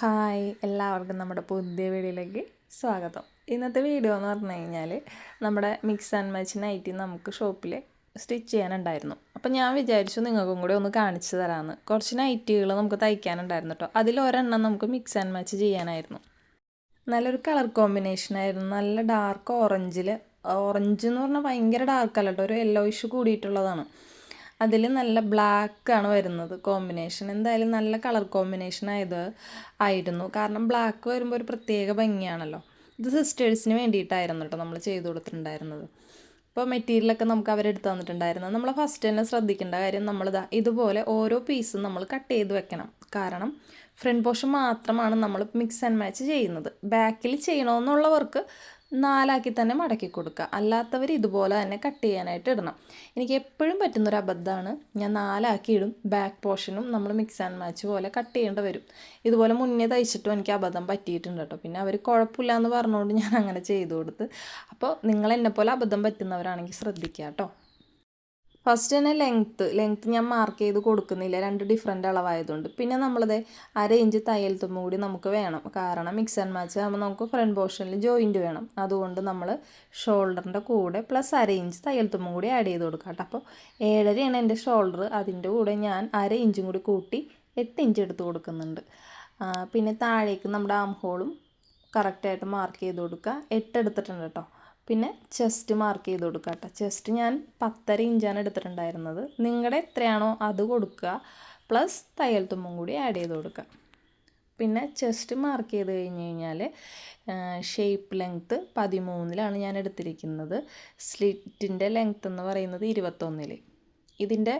Hi എല്ലാവർക്കും നമ്മുടെ പുതിയ വീഡിയോയിലേക്ക് സ്വാഗതം. ഇന്നത്തെ വീഡിയോ എന്ന് പറഞ്ഞു കഴിഞ്ഞാൽ നമ്മുടെ മിക്സ് ആൻഡ് മാച്ച് നൈറ്റി നമുക്ക് ഷോപ്പിൽ സ്റ്റിച്ച് ചെയ്യാനുണ്ടായിരുന്നു. അപ്പോൾ ഞാൻ വിചാരിച്ചു നിങ്ങൾക്കും കൂടി ഒന്ന് കാണിച്ചു തരാമെന്ന് കുറച്ച് നൈറ്റികൾ നമുക്ക് തയ്ക്കാനുണ്ടായിരുന്നു കേട്ടോ അതിലൊരെണ്ണം നമുക്ക് മിക്സ് ആൻഡ് മാച്ച് ചെയ്യാനായിരുന്നു. നല്ലൊരു കളർ കോമ്പിനേഷൻ ആയിരുന്നു. നല്ല ഡാർക്ക് ഓറഞ്ചിൽ ഓറഞ്ച് എന്ന് പറഞ്ഞാൽ ഭയങ്കര ഡാർക്കല്ല കേട്ടോ ഒരു യെല്ലോയിഷ് കൂടിയിട്ടുള്ളതാണ്. അതിൽ നല്ല ബ്ലാക്ക് ആണ് വരുന്നത്. കോമ്പിനേഷൻ എന്തായാലും നല്ല കളർ കോമ്പിനേഷൻ ആയത് ആയിരുന്നു. കാരണം ബ്ലാക്ക് വരുമ്പോൾ ഒരു പ്രത്യേക ഭംഗിയാണല്ലോ. ഇത് സിസ്റ്റേഴ്സിന് വേണ്ടിയിട്ടായിരുന്നു കേട്ടോ നമ്മൾ ചെയ്തു കൊടുത്തിട്ടുണ്ടായിരുന്നത്. ഇപ്പോൾ മെറ്റീരിയലൊക്കെ നമുക്ക് അവരെടുത്ത് തന്നിട്ടുണ്ടായിരുന്നു. നമ്മൾ ഫസ്റ്റ് തന്നെ ശ്രദ്ധിക്കേണ്ട കാര്യം നമ്മൾ ഇതുപോലെ ഓരോ പീസും നമ്മൾ കട്ട് ചെയ്ത് വെക്കണം. കാരണം ഫ്രണ്ട് പോർഷൻ മാത്രമാണ് നമ്മൾ മിക്സ് ആൻഡ് മാച്ച് ചെയ്യുന്നത്. ബാക്കിൽ ചെയ്യണമെന്നുള്ളവർക്ക് നാലാക്കി തന്നെ മടക്കി കൊടുക്കുക. അല്ലാത്തവർ ഇതുപോലെ തന്നെ കട്ട് ചെയ്യാനായിട്ട് ഇടണം. എനിക്ക് എപ്പോഴും പറ്റുന്നൊരു അബദ്ധമാണ് ഞാൻ നാലാക്കി ഇടും ബാക്ക് പോർഷനും നമ്മൾ മിക്സ് ആൻഡ് മാച്ച് പോലെ കട്ട് ചെയ്യേണ്ടി വരും. ഇതുപോലെ മുന്നേ തയ്ച്ചിട്ടും എനിക്ക് അബദ്ധം പറ്റിയിട്ടുണ്ട് കേട്ടോ പിന്നെ അവർ കുഴപ്പമില്ല എന്ന് പറഞ്ഞുകൊണ്ട് ഞാൻ അങ്ങനെ ചെയ്തു കൊടുത്ത്. അപ്പോൾ നിങ്ങൾ എന്നെപ്പോലെ അബദ്ധം പറ്റുന്നവരാണെങ്കിൽ ശ്രദ്ധിക്കുക കേട്ടോ ഫസ്റ്റ് തന്നെ ലെങ്ത്ത് ലെങ്ത്ത് ഞാൻ മാർക്ക് ചെയ്ത് കൊടുക്കുന്നില്ല. രണ്ട് ഡിഫറെന്റ് അളവായതുകൊണ്ട്. പിന്നെ നമ്മളത് അര ഇഞ്ച് തയ്യൽ തുമ്പും കൂടി നമുക്ക് വേണം. കാരണം മിക്സ് ആൻഡ് മാച്ച് ആകുമ്പോൾ നമുക്ക് ഫ്രണ്ട് പോർഷനിൽ ജോയിന്റ് വേണം. അതുകൊണ്ട് നമ്മൾ ഷോൾഡറിന്റെ കൂടെ പ്ലസ് അര ഇഞ്ച് തയ്യൽ തുമ്പും കൂടി ആഡ് ചെയ്ത് കൊടുക്കാം കേട്ടോ. അപ്പോൾ ഏഴരയാണ് എന്റെ ഷോൾഡർ അതിന്റെ കൂടെ ഞാൻ അര ഇഞ്ചും കൂടി കൂട്ടി എട്ട് ഇഞ്ച് എടുത്ത് കൊടുക്കുന്നുണ്ട്. പിന്നെ താഴേക്ക് നമ്മുടെ ആം ഹോളും കറക്റ്റായിട്ട് മാർക്ക് ചെയ്ത് കൊടുക്കുക. എട്ട് എടുത്തിട്ടുണ്ട് കേട്ടോ. പിന്നെ ചെസ്റ്റ് മാർക്ക് ചെയ്ത് കൊടുക്കുക കേട്ടോ ചെസ്റ്റ് ഞാൻ പത്തര ഇഞ്ചാണ് എടുത്തിട്ടുണ്ടായിരുന്നത്. നിങ്ങളുടെ എത്രയാണോ അത് കൊടുക്കുക പ്ലസ് തയ്യൽ തുമ്പും കൂടി ആഡ് ചെയ്ത് കൊടുക്കുക. പിന്നെ ചെസ്റ്റ് മാർക്ക് ചെയ്ത് കഴിഞ്ഞ് കഴിഞ്ഞാൽ ഷേപ്പ് ലെങ്ത്ത് പതിമൂന്നിലാണ് ഞാൻ എടുത്തിരിക്കുന്നത്. സ്ലിറ്റിന്റെ ലെങ്ത്ത് എന്ന് പറയുന്നത് ഇരുപത്തൊന്നിൽ ഇതിന്റെ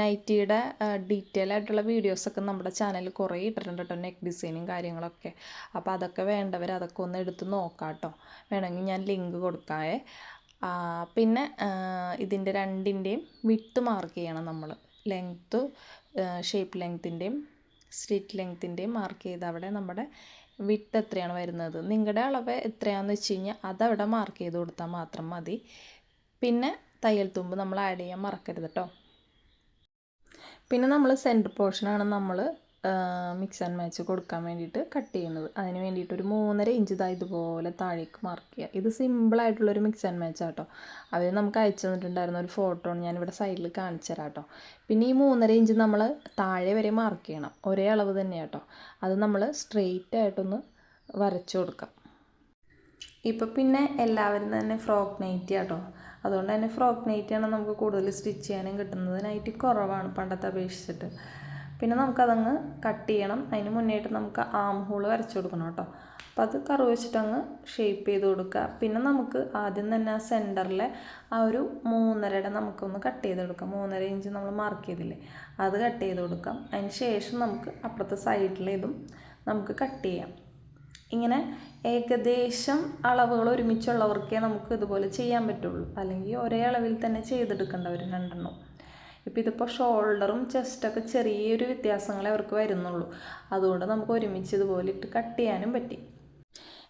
നൈറ്റിയുടെ ഡീറ്റെയിൽ ആയിട്ടുള്ള വീഡിയോസൊക്കെ നമ്മുടെ ചാനലിൽ കുറേ ഇട്ടിട്ടുണ്ട് കേട്ടോ നെക്ക് ഡിസൈനും കാര്യങ്ങളൊക്കെ. അപ്പോൾ അതൊക്കെ വേണ്ടവർ അതൊക്കെ ഒന്ന് എടുത്ത് നോക്കാം കേട്ടോ വേണമെങ്കിൽ ഞാൻ ലിങ്ക് കൊടുക്കാമേ പിന്നെ ഇതിന്റെ രണ്ടിന്റെയും വിട്ട് മാർക്ക് ചെയ്യണം നമ്മൾ ലെങ്ത്ത് ഷേപ്പ് ലെങ്ത്തിന്റെയും സ്ലിറ്റ് ലെങ്ത്തിന്റെയും മാർക്ക് ചെയ്ത് അവിടെ നമ്മുടെ വിട്ട് എത്രയാണ് വരുന്നത്. നിങ്ങളുടെ അളവ് എത്രയാണെന്ന് വെച്ച് കഴിഞ്ഞാൽ അതവിടെ മാർക്ക് ചെയ്ത് കൊടുത്താൽ മാത്രം മതി. പിന്നെ തയ്യൽ തുമ്പ് നമ്മൾ ആഡ് ചെയ്യാൻ മറക്കരുത് കേട്ടോ പിന്നെ നമ്മൾ സെന്റർ പോർഷനാണ് നമ്മൾ മിക്സ് ആൻഡ് മാച്ച് കൊടുക്കാൻ വേണ്ടിയിട്ട് കട്ട് ചെയ്യുന്നത്. അതിന് വേണ്ടിയിട്ട് ഒരു മൂന്നര ഇഞ്ച് ഇതാ ഇതുപോലെ താഴേക്ക് മാർക്ക് ചെയ്യുക. ഇത് സിമ്പിളായിട്ടുള്ളൊരു മിക്സ് ആൻഡ് മാച്ച് ആട്ടോ. അവർ നമുക്ക് അയച്ചു തന്നിട്ടുണ്ടായിരുന്ന ഒരു ഫോട്ടോ ഞാനിവിടെ സൈഡിൽ കാണിച്ചു തരാം കേട്ടോ പിന്നെ ഈ മൂന്നര ഇഞ്ച് നമ്മൾ താഴെ വരെ മാർക്ക് ചെയ്യണം. ഒരേ അളവ് തന്നെയാണ് കേട്ടോ അത് നമ്മൾ സ്ട്രെയിറ്റ് ആയിട്ടൊന്ന് വരച്ചു കൊടുക്കാം. ഇപ്പം പിന്നെ എല്ലാവരും തന്നെ ഫ്രോക്ക് നൈറ്റി ആട്ടോ അതുകൊണ്ട് തന്നെ ഫ്രോക്ക് നൈറ്റിയാണ് നമുക്ക് കൂടുതൽ സ്റ്റിച്ച് ചെയ്യാനും കിട്ടുന്നത്. നൈറ്റി കുറവാണ് പണ്ടത്തെ അപേക്ഷിച്ചിട്ട്. പിന്നെ നമുക്കതങ്ങ് കട്ട് ചെയ്യണം. അതിന് മുന്നേയിട്ട് നമുക്ക് ആം ഹോൾ വരച്ചു കൊടുക്കണം കേട്ടോ. അപ്പോൾ അത് കറു വെച്ചിട്ടങ്ങ് ഷേപ്പ് ചെയ്ത് കൊടുക്കുക. പിന്നെ നമുക്ക് ആദ്യം തന്നെ ആ സെന്ററിലെ ആ ഒരു മൂന്നരയുടെ നമുക്കൊന്ന് കട്ട് ചെയ്തെടുക്കാം മൂന്നര ഇഞ്ച് നമ്മൾ മാർക്ക് ചെയ്തില്ലേ? അത് കട്ട് ചെയ്ത് കൊടുക്കാം. അതിന് ശേഷം നമുക്ക് അപ്പുറത്തെ സൈഡിലേതും നമുക്ക് കട്ട് ചെയ്യാം. ഇങ്ങനെ ഏകദേശം അളവുകൾ ഒരുമിച്ചുള്ളവർക്കേ നമുക്ക് ഇതുപോലെ ചെയ്യാൻ പറ്റുള്ളൂ. അല്ലെങ്കിൽ ഒരേ അളവിൽ തന്നെ ചെയ്തെടുക്കേണ്ടവർ രണ്ടെണ്ണം. ഇപ്പോൾ ഇതിപ്പോൾ ഷോൾഡറും ചെസ്റ്റൊക്കെ ചെറിയൊരു വ്യത്യാസങ്ങളെ അവർക്ക് വരുന്നുള്ളൂ. അതുകൊണ്ട് നമുക്ക് ഒരുമിച്ച് ഇതുപോലെ ഇട്ട് കട്ട് ചെയ്യാനും പറ്റി.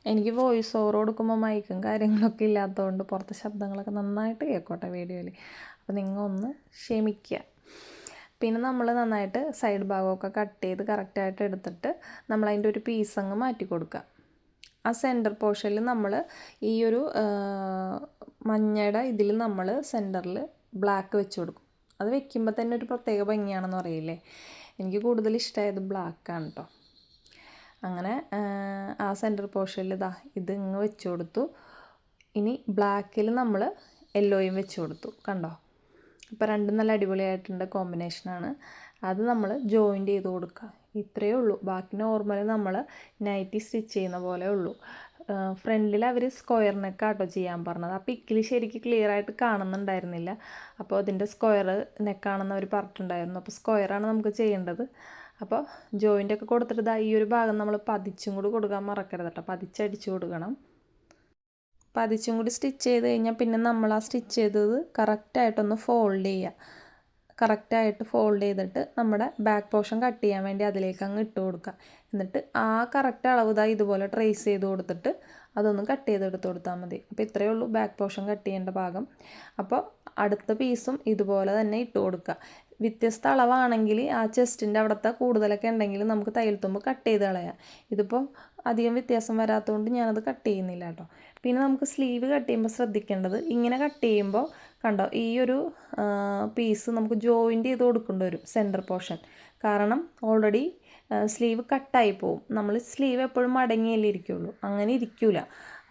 എനിക്ക് വോയിസ് ഓവർ കൊടുക്കുമ്പോൾ മൈക്കും കാര്യങ്ങളൊക്കെ ഇല്ലാത്തതുകൊണ്ട് പുറത്തെ ശബ്ദങ്ങളൊക്കെ നന്നായിട്ട് കേൾക്കോട്ടെ വീഡിയോയിൽ അപ്പോൾ നിങ്ങൾ ഒന്ന് ക്ഷമിക്കുക പിന്നെ നമ്മൾ നന്നായിട്ട് സൈഡ് ഭാഗമൊക്കെ കട്ട് ചെയ്ത് കറക്റ്റായിട്ട് എടുത്തിട്ട് നമ്മളതിന്റെ ഒരു പീസ് അങ്ങ് മാറ്റി കൊടുക്കുക ആ സെന്റർ പോർഷനിൽ നമ്മൾ ഈ ഒരു മഞ്ഞയുടെ ഇതിൽ നമ്മൾ സെന്ററിൽ ബ്ലാക്ക് വെച്ച് കൊടുക്കും. അത് വെക്കുമ്പോൾ തന്നെ ഒരു പ്രത്യേക ഭംഗിയാണെന്ന് പറയില്ലേ? എനിക്ക് കൂടുതൽ ഇഷ്ടമായത് ബ്ലാക്കാണ് കേട്ടോ അങ്ങനെ ആ സെന്റർ പോർഷനിൽ ഇതാ ഇത് ഇങ്ങ് വെച്ച് കൊടുത്തു. ഇനി ബ്ലാക്കിൽ നമ്മൾ യെല്ലോയും വെച്ച് കൊടുത്തു കണ്ടോ? ഇപ്പോൾ രണ്ടും നല്ല അടിപൊളിയായിട്ടുണ്ട് കോമ്പിനേഷനാണ് അത് നമ്മൾ ജോയിന്റ് ചെയ്ത് കൊടുക്കുക ഇത്രയേ ഉള്ളൂ. ബാക്കി നോർമൽ നമ്മൾ നൈറ്റി സ്റ്റിച്ച് ചെയ്യുന്ന പോലെ ഉള്ളൂ. ഫ്രണ്ടിൽ അവർ സ്ക്വയർ നെക്ക് ആട്ടോ ചെയ്യാൻ പറഞ്ഞത്. അപ്പോൾ ഇക്കിലി ശരിക്കും ക്ലിയർ ആയിട്ട് കാണുന്നുണ്ടായിരുന്നില്ല. അപ്പോൾ അതിന്റെ സ്ക്വയർ നെക്കാണെന്ന് അവർ പറഞ്ഞിട്ടുണ്ടായിരുന്നു. അപ്പോൾ സ്ക്വയറാണ് നമുക്ക് ചെയ്യേണ്ടത്. അപ്പോൾ ജോയിന്റ് ഒക്കെ കൊടുത്തിട്ട് ഈ ഒരു ഭാഗം നമ്മൾ പതിച്ചും കൂടി കൊടുക്കാൻ മറക്കരുത് കേട്ടോ പതിച്ചടിച്ച് കൊടുക്കണം. പതിച്ചും കൂടി സ്റ്റിച്ച് ചെയ്ത് കഴിഞ്ഞാൽ പിന്നെ നമ്മൾ ആ സ്റ്റിച്ച് ചെയ്തത് കറക്റ്റായിട്ടൊന്ന് ഫോൾഡ് ചെയ്യുക കറക്റ്റായിട്ട് ഫോൾഡ് ചെയ്തിട്ട് നമ്മുടെ ബാക്ക് പോർഷൻ കട്ട് ചെയ്യാൻ വേണ്ടി അതിലേക്ക് അങ്ങ് ഇട്ട് കൊടുക്കുക. എന്നിട്ട് ആ കറക്റ്റ് അളവ് ഇതാ ഇതുപോലെ ട്രേസ് ചെയ്ത് കൊടുത്തിട്ട് അതൊന്ന് കട്ട് ചെയ്തെടുത്ത് കൊടുത്താൽ മതി. അപ്പോൾ ഇത്രയേ ഉള്ളൂ ബാക്ക് പോർഷൻ കട്ട് ചെയ്യേണ്ട ഭാഗം. അപ്പോൾ അടുത്ത പീസും ഇതുപോലെ തന്നെ ഇട്ട് കൊടുക്കുക. വ്യത്യസ്ത അളവാണെങ്കിൽ ആ ചെസ്റ്റിന്റെ അവിടുത്തെ കൂടുതലൊക്കെ ഉണ്ടെങ്കിൽ നമുക്ക് തയ്യൽ തുമ്പ് കട്ട് ചെയ്ത് കളയാം. ഇതിപ്പോൾ അധികം വ്യത്യാസം വരാത്തതുകൊണ്ട് ഞാനത് കട്ട് ചെയ്യുന്നില്ല കേട്ടോ. പിന്നെ നമുക്ക് സ്ലീവ് കട്ട് ചെയ്യുമ്പോൾ ശ്രദ്ധിക്കേണ്ടത് ഇങ്ങനെ കട്ട് ചെയ്യുമ്പോൾ കണ്ടോ ഈ ഒരു പീസ് നമുക്ക് ജോയിന്റ് ചെയ്ത് കൊടുക്കേണ്ടി വരും സെന്റർ പോർഷൻ കാരണം ഓൾറെഡി സ്ലീവ് കട്ടായി പോവും. നമ്മൾ സ്ലീവ് എപ്പോഴും മടങ്ങിയല്ലേ ഇരിക്കുള്ളൂ. അങ്ങനെ ഇരിക്കില്ല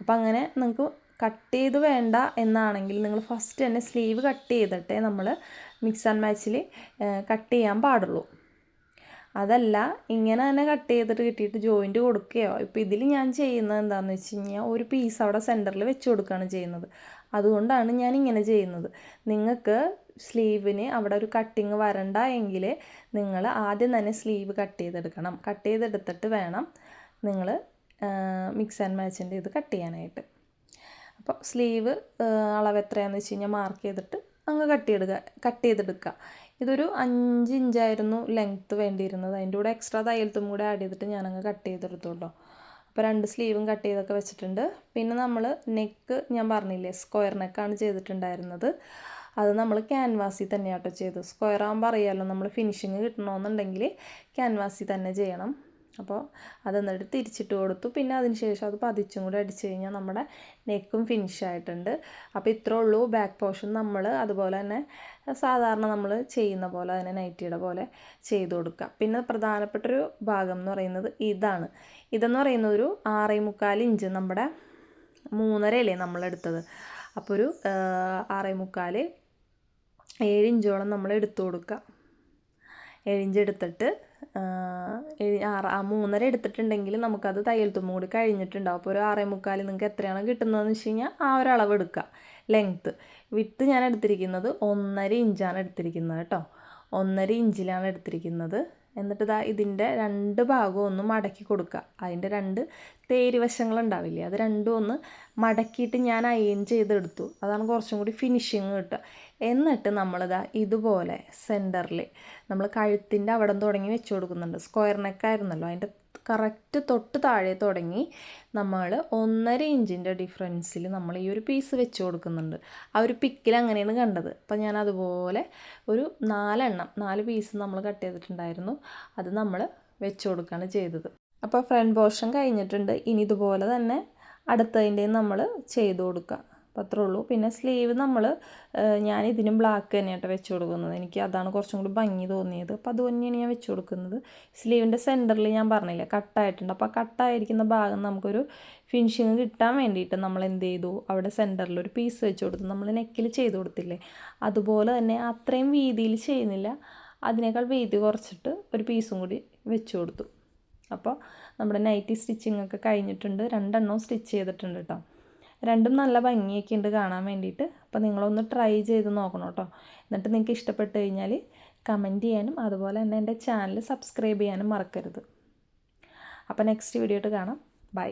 അപ്പം അങ്ങനെ നിങ്ങൾക്ക് കട്ട് ചെയ്ത് വേണ്ട എന്നാണെങ്കിൽ നിങ്ങൾ ഫസ്റ്റ് തന്നെ സ്ലീവ് കട്ട് ചെയ്തിട്ടേ നമ്മൾ മിക്സ് ആൻഡ് മാച്ചിൽ കട്ട് ചെയ്യാൻ പാടുള്ളൂ. അതല്ല ഇങ്ങനെ തന്നെ കട്ട് ചെയ്തിട്ട് കിട്ടിയിട്ട് ജോയിന്റ് കൊടുക്കുകയോ? ഇപ്പോൾ ഇതിൽ ഞാൻ ചെയ്യുന്നത് എന്താണെന്ന് വെച്ച് കഴിഞ്ഞാൽ ഒരു പീസ് അവിടെ സെന്ററിൽ വെച്ച് കൊടുക്കുകയാണ് ചെയ്യുന്നത്. അതുകൊണ്ടാണ് ഞാൻ ഇങ്ങനെ ചെയ്യുന്നത്. നിങ്ങൾക്ക് സ്ലീവിന് അവിടെ ഒരു കട്ടിങ് വരണ്ട എങ്കിൽ നിങ്ങൾ ആദ്യം തന്നെ സ്ലീവ് കട്ട് ചെയ്തെടുക്കണം. കട്ട് ചെയ്തെടുത്തിട്ട് വേണം നിങ്ങൾ മിക്സ് ആൻഡ് മാച്ചിന്റെ ഇത് കട്ട് ചെയ്യാനായിട്ട്. അപ്പോൾ സ്ലീവ് അളവ് എത്രയാണെന്ന് വെച്ച് കഴിഞ്ഞാൽ മാർക്ക് ചെയ്തിട്ട് അങ്ങ് കട്ട് ചെയ്തെടുക്കുക കട്ട് ചെയ്തെടുക്കുക. ഇതൊരു അഞ്ച് ഇഞ്ചായിരുന്നു ലെങ്ത്ത് വേണ്ടിയിരുന്നത്. അതിന്റെ കൂടെ എക്സ്ട്രാ തയ്യൽത്തും കൂടെ ആഡ് ചെയ്തിട്ട് ഞാനങ്ങ് കട്ട് ചെയ്തെടുത്തു കേട്ടോ അപ്പോൾ രണ്ട് സ്ലീവും കട്ട് ചെയ്തൊക്കെ വെച്ചിട്ടുണ്ട്. പിന്നെ നമ്മൾ നെക്ക് ഞാൻ പറഞ്ഞില്ലേ സ്ക്വയർ നെക്കാണ് ചെയ്തിട്ടുണ്ടായിരുന്നത്. അത് നമ്മൾ ക്യാൻവാസിൽ തന്നെയാട്ടോ ചെയ്തു സ്ക്വയർ ആകുമ്പോൾ അറിയാമല്ലോ നമ്മൾ ഫിനിഷിങ് കിട്ടണമെന്നുണ്ടെങ്കിൽ ക്യാൻവാസിൽ തന്നെ ചെയ്യണം. അപ്പോൾ അതെന്നിട്ട് തിരിച്ചിട്ട് കൊടുത്തു. പിന്നെ അതിന് ശേഷം അത് പതിച്ചും കൂടി അടിച്ചു കഴിഞ്ഞാൽ നമ്മുടെ നെക്കും ഫിനിഷ് ആയിട്ടുണ്ട്. അപ്പോൾ ഇത്രേ ഉള്ളൂ ബാക്ക് പോർഷൻ നമ്മൾ അതുപോലെ തന്നെ സാധാരണ നമ്മൾ ചെയ്യുന്ന പോലെ അതിനെ നൈറ്റിയുടെ പോലെ ചെയ്ത് കൊടുക്കുക. പിന്നെ പ്രധാനപ്പെട്ടൊരു ഭാഗം എന്ന് പറയുന്നത് ഇതാണ്. ഇതെന്ന് പറയുന്നത് ഒരു ആറേ മുക്കാൽ ഇഞ്ച് നമ്മുടെ മൂന്നരയല്ലേ നമ്മളെടുത്തത് അപ്പോൾ ഒരു ആറേ മുക്കാൽ ഏഴ് ഇഞ്ചോളം നമ്മൾ എടുത്തു കൊടുക്കുക. ഏഴിഞ്ച് എടുത്തിട്ട് ആറ് ആ മൂന്നര എടുത്തിട്ടുണ്ടെങ്കിൽ നമുക്കത് തയ്യൽ തുമ്പ് കൂടി കഴിഞ്ഞിട്ടുണ്ടാവും. അപ്പോൾ ഒരു ആറേ മുക്കാൽ നിങ്ങൾക്ക് എത്രയാണ് കിട്ടുന്നതെന്ന് വെച്ച് കഴിഞ്ഞാൽ ആ ഒരു അളവ് എടുക്കുക. ലെങ്ത്ത് വിത്ത് ഞാൻ എടുത്തിരിക്കുന്നത് ഒന്നര ഇഞ്ചാണ് എടുത്തിരിക്കുന്നത് കേട്ടോ. ഒന്നര ഇഞ്ചിലാണ് എടുത്തിരിക്കുന്നത്. എന്നിട്ട് ഇതാ ഇതിന്റെ രണ്ട് ഭാഗവും ഒന്ന് മടക്കി കൊടുക്കുക. അതിന്റെ രണ്ട് തേരി വശങ്ങളുണ്ടാവില്ലേ അത് രണ്ടും ഒന്ന് മടക്കിയിട്ട് ഞാൻ അയൺ ചെയ്തെടുത്തു. അതാണ് കുറച്ചും കൂടി ഫിനിഷിങ് കിട്ടുക. എന്നിട്ട് നമ്മളിതാ ഇതുപോലെ സെന്ററിൽ നമ്മൾ കഴുത്തിന്റെ അവിടെ തുടങ്ങി വെച്ച് കൊടുക്കുന്നുണ്ട്. സ്ക്വയർ നെക്കായിരുന്നല്ലോ അതിന്റെ കറക്റ്റ് തൊട്ട് താഴെ തുടങ്ങി നമ്മൾ ഒന്നര ഇഞ്ചിന്റെ ഡിഫറൻസിൽ നമ്മൾ ഈ ഒരു പീസ് വെച്ച് കൊടുക്കുന്നുണ്ട്. ആ ഒരു പിക്കിൽ അങ്ങനെയാണ് കണ്ടത്. അപ്പം ഞാൻ അതുപോലെ ഒരു നാലെണ്ണം നാല് പീസ് നമ്മൾ കട്ട് ചെയ്തിട്ടുണ്ടായിരുന്നു. അത് നമ്മൾ വെച്ച് കൊടുക്കുകയാണ് ചെയ്തത്. അപ്പോൾ ഫ്രണ്ട് പോർഷൻ കഴിഞ്ഞിട്ടുണ്ട്. ഇനി ഇതുപോലെ തന്നെ അടുത്തതിന്റെയും നമ്മൾ ചെയ്ത് കൊടുക്കുക അത്രേ ഉള്ളൂ പിന്നെ സ്ലീവ് നമ്മൾ ഞാൻ ഇതിനും ബ്ലാക്ക് തന്നെയായിട്ട് വെച്ച് കൊടുക്കുന്നത് എനിക്ക് അതാണ് കുറച്ചും കൂടി ഭംഗി തോന്നിയത്. അപ്പോൾ അത് തന്നെയാണ് ഞാൻ വെച്ച് കൊടുക്കുന്നത് സ്ലീവിന്റെ സെന്ററിൽ ഞാൻ പറഞ്ഞില്ലേ കട്ടായിട്ടുണ്ട് അപ്പോൾ കട്ടായിരിക്കുന്ന ഭാഗം നമുക്കൊരു ഫിനിഷിങ് കിട്ടാൻ വേണ്ടിയിട്ട് നമ്മൾ എന്ത് ചെയ്തു അവിടെ സെന്ററിൽ ഒരു പീസ് വെച്ച് കൊടുത്തു നമ്മൾ നെക്കിൽ ചെയ്ത് കൊടുത്തില്ലേ? അതുപോലെ തന്നെ അത്രയും വീതിയിൽ ചെയ്യുന്നില്ല. അതിനേക്കാൾ വീതി കുറച്ചിട്ട് ഒരു പീസും കൂടി വെച്ച് കൊടുത്തു അപ്പോൾ നമ്മുടെ നൈറ്റി സ്റ്റിച്ചിങ് ഒക്കെ കഴിഞ്ഞിട്ടുണ്ട്. രണ്ടെണ്ണവും സ്റ്റിച്ച് ചെയ്തിട്ടുണ്ട് കേട്ടോ രണ്ടും നല്ല ഭംഗിയൊക്കെ ഉണ്ട് കാണാൻ വേണ്ടിയിട്ട്. അപ്പോൾ നിങ്ങളൊന്ന് ട്രൈ ചെയ്ത് നോക്കണം കേട്ടോ എന്നിട്ട് നിങ്ങൾക്ക് ഇഷ്ടപ്പെട്ട് കഴിഞ്ഞാൽ കമന്റ് ചെയ്യാനും അതുപോലെ തന്നെ എന്റെ ചാനൽ സബ്സ്ക്രൈബ് ചെയ്യാനും മറക്കരുത്. അപ്പോൾ നെക്സ്റ്റ് വീഡിയോ കാണാം. ബൈ